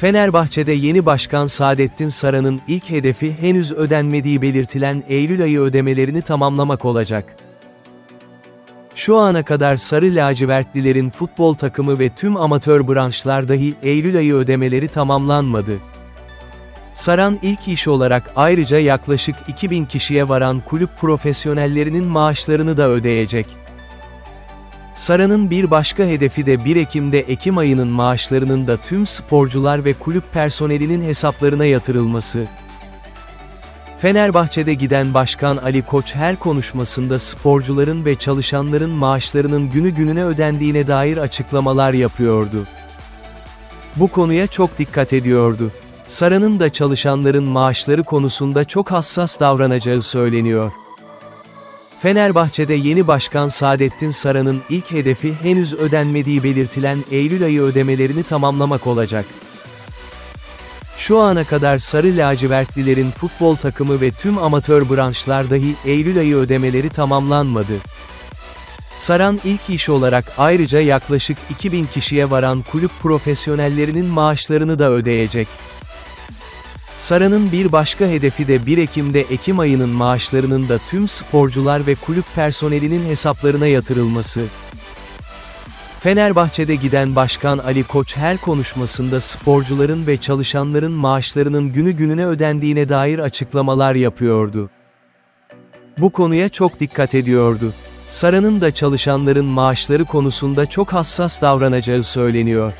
Fenerbahçe'de yeni başkan Saadettin Saran'ın ilk hedefi henüz ödenmediği belirtilen Eylül ayı ödemelerini tamamlamak olacak. Şu ana kadar Sarı Lacivertlilerin futbol takımı ve tüm amatör branşlar dahil Eylül ayı ödemeleri tamamlanmadı. Saran ilk iş olarak ayrıca yaklaşık 2000 kişiye varan kulüp profesyonellerinin maaşlarını da ödeyecek. Saran'ın bir başka hedefi de 1 Ekim'de Ekim ayının maaşlarının da tüm sporcular ve kulüp personelinin hesaplarına yatırılması. Fenerbahçe'de giden Başkan Ali Koç her konuşmasında sporcuların ve çalışanların maaşlarının günü gününe ödendiğine dair açıklamalar yapıyordu. Bu konuya çok dikkat ediyordu. Saran'ın da çalışanların maaşları konusunda çok hassas davranacağı söyleniyor. Fenerbahçe'de yeni başkan Saadettin Saran'ın ilk hedefi henüz ödenmediği belirtilen Eylül ayı ödemelerini tamamlamak olacak. Şu ana kadar Sarı Lacivertlilerin futbol takımı ve tüm amatör branşlar dahil Eylül ayı ödemeleri tamamlanmadı. Saran ilk iş olarak ayrıca yaklaşık 2000 kişiye varan kulüp profesyonellerinin maaşlarını da ödeyecek. Saran'ın bir başka hedefi de 1 Ekim'de Ekim ayının maaşlarının da tüm sporcular ve kulüp personelinin hesaplarına yatırılması. Fenerbahçe'de giden Başkan Ali Koç her konuşmasında sporcuların ve çalışanların maaşlarının günü gününe ödendiğine dair açıklamalar yapıyordu. Bu konuya çok dikkat ediyordu. Saran'ın da çalışanların maaşları konusunda çok hassas davranacağı söyleniyor.